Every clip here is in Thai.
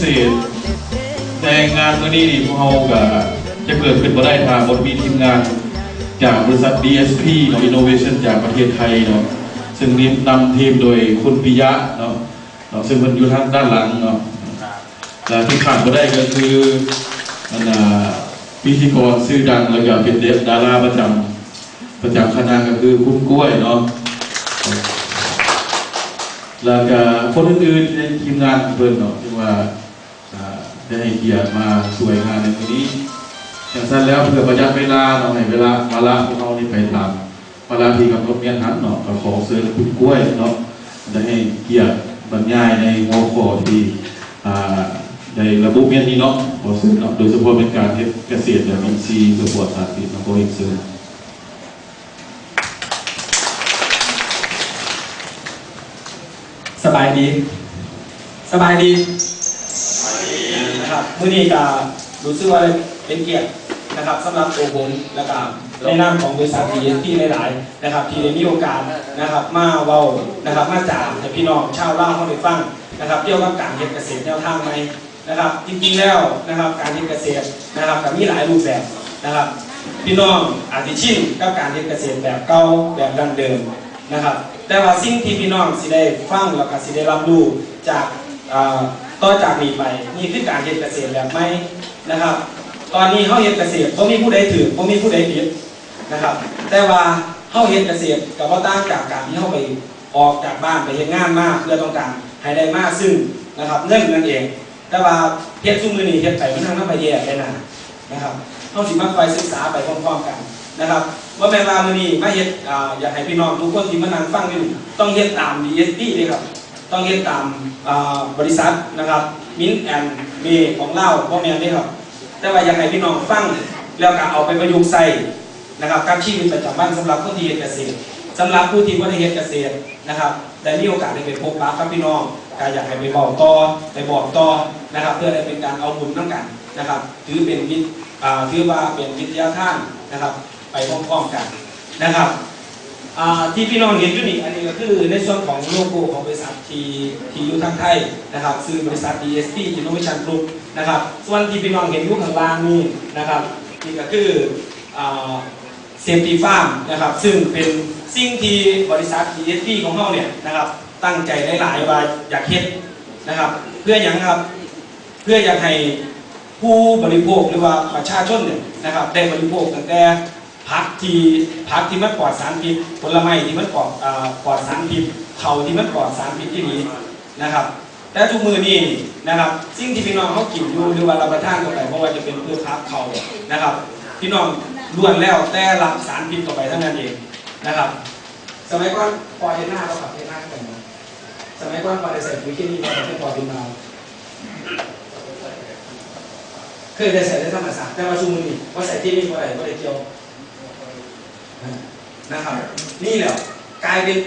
เศษ แต่งานมื้อนี้นี่พวกเราก็จะเกิดขึ้นบ่ได้ทางบนมีทีมงาน จากบริษัท DSP เนาะ Innovation จากประเทศไทยเนาะซึ่งนำทีมโดยคุณปิยะเนาะเนาะซึ่งมันอยู่ทางด้านหลังเนาะและที่ขาดบ่ได้ก็คืออันพิธีกรชื่อดังแล้วก็เป็นเดดาราประจำประจำคณะก็คือคุณกล้วยเนาะแล้วก็คนอื่นๆในทีมงานเพิ่นเนาะที่ว่า ได้ให้เกียรติมาช่วยงานในวันนี้อย่างสั้นแล้วเพื่อประหยัดเวลาเนาให้เวลามาละพวกเรานี่ไปตามาละที่กับรถเมียนหันเนาะก็ขอเชิญคุณกล้วยเนาะได้ให้เกียรติบรรยายในหัวข้อที่ในระบุเมียนนี้เนาะขอเชิญเนาะโดยเฉพาะเป็นการเกษตรแบบอินทรีย์เพื่อปลอดสารพิษนะขอให้เชิญสบายดี สบายดี มื่อนี้ก็รู้สึกว่าเป็นเกียรตินะครับสำหรับตัวผมและก็ในนามของบริษัทดีที่หลายๆนะครับ ที่ได้มีโอกาสนะครับ มาเว้านะครับมาจากให้พี่น้องชาวล่าวเขาได้ฟังนะครับเกี่ยวกับการเฮ็ดเกษตรแนวทางใหม่นะครับจริงๆแล้วนะครับการเฮ็ดเกษตรนะครับก็มีหลายรูปแบบนะครับ พี่น้องอาจจะชินกับการเฮ็ดเกษตรแบบเก่าแบบดั้งเดิมนะครับ แต่ว่าสิ่งที่พี่น้องสิได้ฟังแล้วก็สิได้รับรู้จากอ่า ต่อจากนี้ไปนี่คือการเฮ็ดเกษตรแบบใหม่นะครับ ตอนนี้เฮาเฮ็ดเกษตรบ่มีผู้ใดถือบ่มีผู้ใดผิดนะครับ แต่ว่าเฮาเฮ็ดเกษตรก็บ่ต่างจากการที่เฮาไปออกจากบ้านไปเฮ็ดงานมาเพื่อต้องการให้ได้มาซึ่งนะครับเงินนั่นเอง แต่ว่าเฮ็ดซุมื้อนี้เฮ็ดไปมันทางนำไปแย่ไปหนานะครับเฮาสิมาคอยศึกษาไปพร้อมๆกันนะครับว่าแม่นว่ามื้อนี้มาเฮ็ดอ่าอยากให้พี่น้องทุกคนที่มานั่งฟังอยู่ต้องเฮ็ดตาม DSP เด้ครับ ต้องเฮ็ดตามบริษัทนะครับมินแอนเมของเราบ่แม่นเด้ครับ แต่ว่าอยากให้พี่น้องฟังแล้วก็เอาไปประยุกต์ใส่นะครับกับชีวิตประจำวันสำหรับผู้ที่เกษตรสำหรับผู้ที่บ่ได้เฮ็ดเกษตรนะครับได้มีโอกาสได้ไปพบปะกับพี่น้องก็อยากให้ไปบอกต่อไปบอกต่อนะครับ เพื่อได้เป็นการเอาบุญน้ำกันนะครับถือเป็นวิถือว่าเป็นวิทยาท่านนะครับ ไปพร้อมๆกันนะครับ ที่พี่น้องเห็นอยู่นี่อันนี้ก็คือในส่วนของโลโก้ของบริษัททีทียูทางไทยนะครับซื้อบริษัท DSP Innovation Group นะครับส่วนที่พี่น้องเห็นอยู่ข้างล่างนี่นะครับนี่ก็คือเซฟตี้ฟาร์มนะครับซึ่งเป็นสิ่งที่บริษัท DSP ของเราเนี่ยนะครับตั้งใจหลายๆว่าอยากเฮ็ดนะครับเพื่ออย่างครับเพื่ออยากให้ผู้บริโภคหรือว่าประชาชนเนี่ยนะครับได้บริโภคตั้งแต่ ผักที่ผักที่มันปลอดสารพิษผลไม้ที่มันปลอดปลอดสารพิษเขาที่มันปลอดสารพิษที่นี้นะครับแต่ทุกมือนี่นะครับสิ่งที่พี่น้องเขากินอยู่หรือว่ารับประทานเข้าไปเพราะว่าจะเป็นพืชพักเขานะครับ พี่น้องล้วนแล้วแต่รับสารพิษเข้าไปเท่านั้นเองนะครับ สมัยก่อนพอเห็นหน้าเราขับเห็นหน้ากันสมัยก่อนพอได้ใส่ปุ๋ยเคมีเราเป็นพอเป็นมาเคยได้ใส่ได้ธรรมศาสตร์แต่ว่าช่วงนี้ว่าใส่ที่นี่ว่าอะไรว่าได้เกี่ยว นะครับ นี่แหละกลายเป็น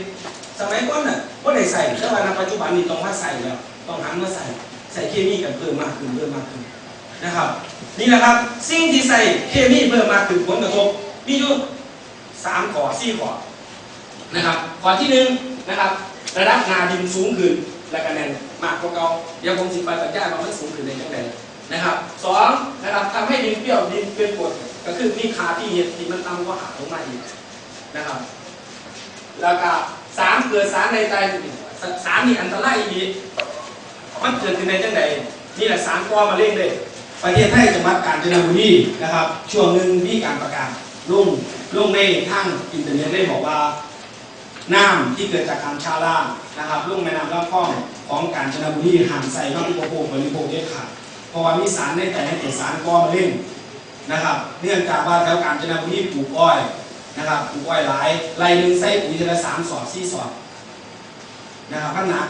สมัยก่อนน่ะว่าได้ใส่แต่ว่าในปัจจุบันนี้ต้องมาใส่แล้วต้องหันมาใส่ใส่เคมีกันเพิ่มมากขึ้นเพิ่มมากขึ้นนะครับ นี่แหละครับสิ่งที่ใส่เคมีเพิ่มมากขึ้นผลกระทบมีอยู่สามข้อสี่ข้อนะครับข้อที่หนึ่งนะครับ ระดับนาดินสูงขึ้นและคะแนนมากกว่าเก่าเดี๋ยวผมสิไปบรรยายว่ามันสูงขึ้นในจังไดนะครับสองนะครับทำให้ดินเปรี้ยวดินเป็นกรด ก็คือมีค่าที่เห็ดที่มันต่ำกว่าหาลงมาอีกนะครับ แล้วก็สารเกิดสารในใจสสารนี่อันตรายดีกมันเกิดขึ้นในจังใดนี่แหละสารก่อมาเร่งเลย ประเทศไทยจังหวัดกาญจนบุรีนะครับ ช่วงหนึ่งมีการประกาศลงลงในทางอินเทอร์เน็ตได้บอกว่าน้ำที่เกิดจากการชาล่างนะครับลุงแม่น้ำลำคลองของกาญจนบุรีห้ามใส่น้ำอุปโภคบริโภคเด็ดขาดเพราะว่ามีสารในแต่ให้เกิดสารก่อมาเร่ง นะครับ เนื่องจากว่าแถวกาญจนบุรีปลูกอ้อยนะครับปลูกอ้อยหลายไรหนึ่งใส่ปุ๋ยเดือนละสามสอบสี่สอบนะครับพันหนัก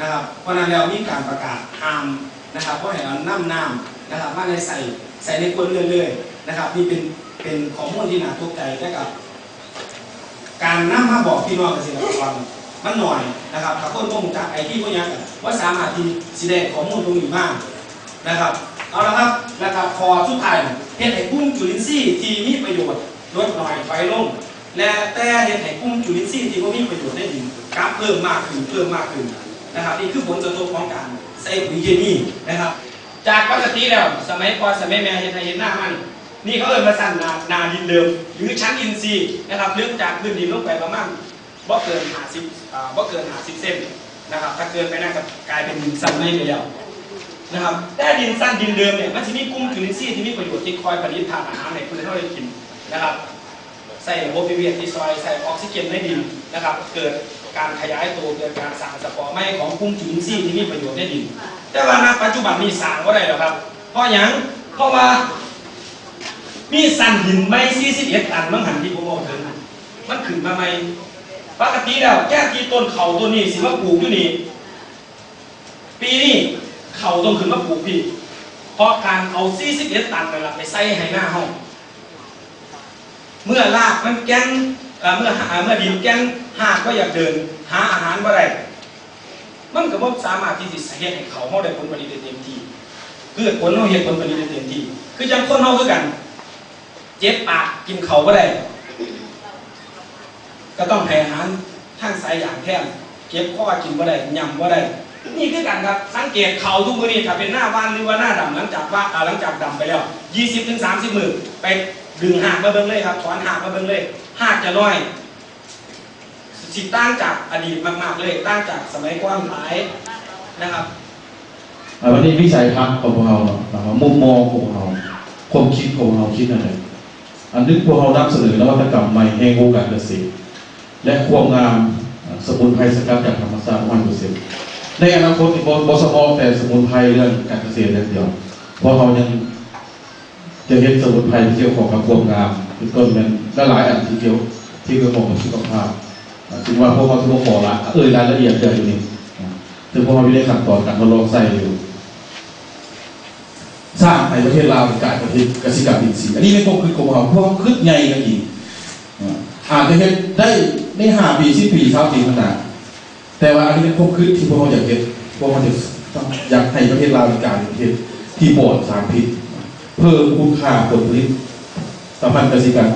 นะครับเพราะนั้นแล้วมีการประกาศห้ามนะครับว่าให้เอาน้ำน้ำนะครับมาในใส่ใส่ในครัวเรื่อนเลยนะครับนี่เป็นเป็นข้อมูลที่น่าตกใจแต่กับ การนำมาบอกพี่น้องเกษตรกรมันหน่อยนะครับถ้าคนบ่รู้จักไอที่พวกนี้ว่าสามารถที่สิได้ข้อมูลตรงนี้มาก นะครับ เอาละครับแล้วก็พอสุดท้ายเฮ็ดให้กุ้งจุลินทรีย์ที่มีประโยชน์ลดหน่อยไปลง และแต่เฮ็ดให้กุ้งจุลินทรีย์ที่บ่มีประโยชน์ได้ดินกลับเพิ่มมากขึ้นเพิ่มมากขึ้นนะครับนี่คือผลกระทบของการใส่ปุ๋ยเคมีนะครับ จากปกติแล้วสมัยก่อนสมัยแม่เห็นไทยเห็นหน้ามันนี่เขาเอิ้นมาสั่นนานาดินเดิมหรือชั้นอินทรีย์นะครับลึกจากพื้นดินลงไปประมาณบ่เกิน50อ่าบ่เกิน50เซนนะครับถ้าเกินไปนั่นก็กลายเป็นดินสั้นไม่ไปแล้ว นะครับแต่ดินสั้นดินเดิมเนี่ยมันจะมีกลุ่มจุลินทรีย์ที่มีประโยชน์ที่คอยผลิตทานอาหารในพืชให้เราได้กินนะครับใส่ระบบนิเวียนที่ซอยใส่ออกซิเจนในดินนะครับ เกิดการขยายตัวเกิดการสั่งสปอร์ไม้ของกลุ่มจุลินทรีย์ที่มีประโยชน์ในดิน แต่ว่าณปัจจุบันนี้สั่งก็ได้หรอครับ เพราะหยังเพราะว่ามีสั่นหินไม่41ตันมังหันที่ผมบอกถึงมันขึ้นมาใหม่ปกติแล้วแก้ที่ต้นเขาต้นนี้สิมาปลูกอยู่นี่ปีนี้ เขาต้องขึ้นมาปลูกพี่ เพราะการเอา41ตันนั่นแหละไปใส่ให้หน้าห้อง เมื่อรากมันแก้นเมื่อเมื่อดินแก้นหากก็อยากเดิน หาอาหารบ่ได้มันก็บ่สามารถที่จะเฮ็ดให้เขาเฮาได้ผลผลิตเต็มที่เกิดผลเฮาเฮ็ดผลผลิตเต็มที่ คือจังคนเฮาคือกัน เจ็บปากกินเขาบ่ได้ก็ต้องให้อาหารทางสายอย่างแทนเก็บข้อกินบ่ได้ยำบ่ได้ นี่คือกันครับสังเกตเขาทุกมือนี้ถ้าเป็นหน้าบ้านหรือว่าหน้าดำหลังจากว่าหลังจากดำไปแล้ว 20ถึง30มือไปดึงหากมาเบิ่งเลยครับถอนหากมาเบิ่งเลยหากจะน้อยสิต่างจากอดีตมากๆเลยต่างจากสมัยก่อนหลายนะครับวันนี้วิสัยทัศน์ของพวกเราเนาะนะครับมุมมองของพวกเราความคิดของเราคิดอะไรอันนึกพวกเรานำเสนอนวัตกรรมใหม่แห่งวงการเกษตรและความงามสมุนไพรสกัดจากธรรมชาติวันเปอร์เซ็นต์ ในอนาคตบอบสมแต่สมุนไพรเรื่องการเกษตรอย่างเดียว เพราะเรายังจะเห็นสมุนไพรที่เกี่ยวข้องกับความงามเป็นต้นมันหลายอันที่เกี่ยวที่เกี่ยวของกับสุขภาพถึงว่าพวกเราทุกคนละเอ่ยรายละเอียดเยอะอยู่นี่ถึงพวกเราไม่ได้ขั้นตอนการทดลองใส่อยู่ สร้างในประเทศลาวเป็นการประเทศกสิกรรมอินทรีย์อันนี้ไม่คงคือกรมเขาพว่าคืดใหญ่กันอีกอาจจะเห็นได้ไม่ห้าปีสิบปีเท่าปีขางหนาด แต่ว่าอันนี้เป็นคงคืดที่พวกเราอยากเห็นพวกเราจะต้อยากให้ประเทศลาวเป็นการเป็นประเทศที่ปลอดสารพิษ เพิ่มคุณค่าผลผลิตสัมพันธ์กสิกรรม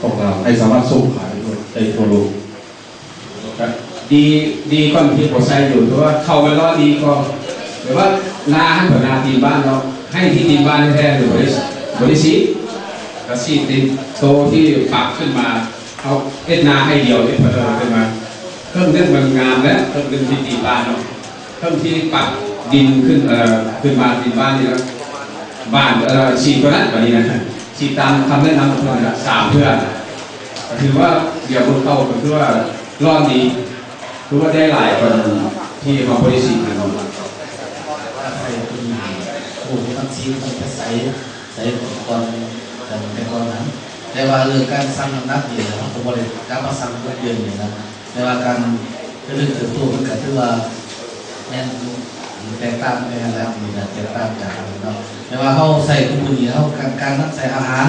ของเราให้สามารถส่งขายได้ทั่วโลกดีดีก่อนที่ผมใส่อยู่เพราะว่าเข้าไปรอดดีก็หรือว่านาให้ผลนาทีบ้านเราให้ที่ทีมบ้านแท้ๆหรือบริษัทบริษัทก็ซีติดโตที่ปักขึ้นมาเอาเอ็ดนาให้เดียวเอ็ดผลขึ้นมา พิ่มเรื่องมันงามและเพิ่มเรื่องที่ทีบ้านเนาะเพิ่มที่ปักดินขึ้นเอ่อขึ้นมาทีมบ้านนี่แล้วบ้านเอ่อชีตัวนั้นแบบนี้นะชีตามคำแนะนำของเพื่อนนะสามเพื่อนถือว่าเดี๋ยวบนเข้าก็คือว่ารอดดีคือว่าได้หลายคนที่มาบริสุทธิ์นะครับใส่ตัวนี้โอ้ยต้งซีต้งใส่ใส่อุปกรณ์แต่ในกรนั้นแต่ว่าเรื่องการสั่งน้ำหนักเนี่ยเราก็บริการมาสั่งก็เยอะเนี่ยนะ แต่ว่าการเรื่องเติบโตมันก็ถือว่าแน่นแตกต่างไปแล้วนี่นะแตกต่างจากอันนี้เนาะแต่ว่าเขาใส่ทุกมื้อนี้เขาการการนักใส่อาหาร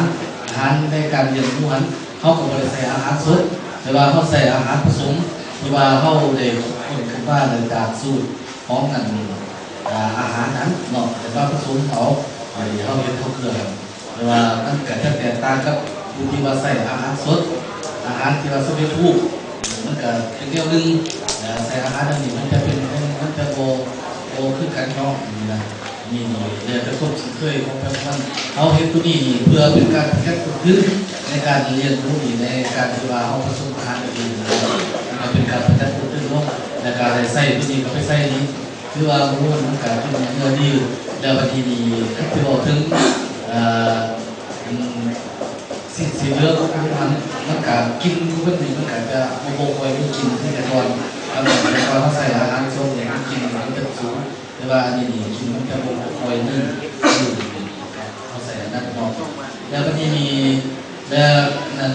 อาหารในการเลี้ยงหมูหันเขาก็บริใส่อาหารสดแต่ว่าเขาใส่อาหารผสมที่ว่าเขาได้คนขึ้นว่าในจากสูตรของกันอาหารนั้นเนาะแต่ว่าผสมเขาไอ้เขาเห็นเขาเครื่อแต่ว่ามันเกิดแตกต่างกับผู้ที่ว่าใส่อาหารสดอาหารที่ว่าสำเร็จรูป มันก็เป็นเดียวหนึงแต่ใส่อาหารอันนี้มันจะเป็นมันจะโบโบขึ้นกันเนาะนี่นะนี่นี่เดี๋ยวจะควบคุมเคยของแปมันเขาเห็นตัวนี้นี่เพื่อเป็นการแก้พื้นในการเรียนรู้นี่ในการที่ว่าเขาผสมอาหารดีนะครับมันเป็นการพัฒนาตัวเนาะในการใส่ตัวนี้ก็ไปใส่นี้คือว่ารู้ว่ามันการที่มันเงินดีแล้วบางทีนี่ที่บอกถึงอ่ออืม สิ่งสิ่งเรื่องของมันมันการกินมันนี่มันการจะโมโหคอยไม่กินที่แต่ก่อนแล้วแต่ก่อนเขาใส่อาหารส้มเนี่ยมันกินมันจะสูงแต่ว่าอันนี้นี่กินมันจะโมโหคอยนึ่เขาใส่นนั้นเนาะแล้วบางทีมีแล้วนั่น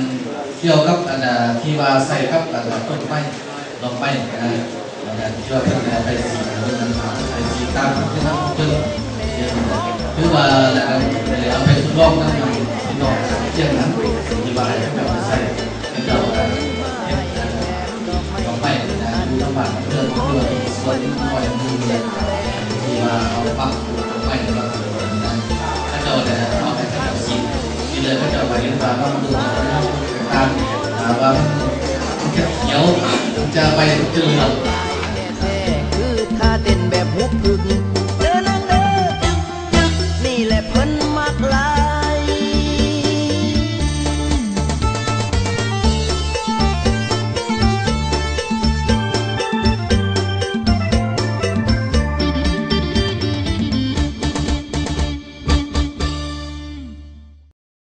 เกี่ยวกับอันที่ว่าใส่กับอันต้นไม้ดอกไม้นะที่ว่าเป็นไปสีเป็นน้ำไปสีตามที่นั่นเพิ่งคือว่าแล้วเอาไปทดลองนั่นเอง ที่นอกเช่นนั้นที่ว่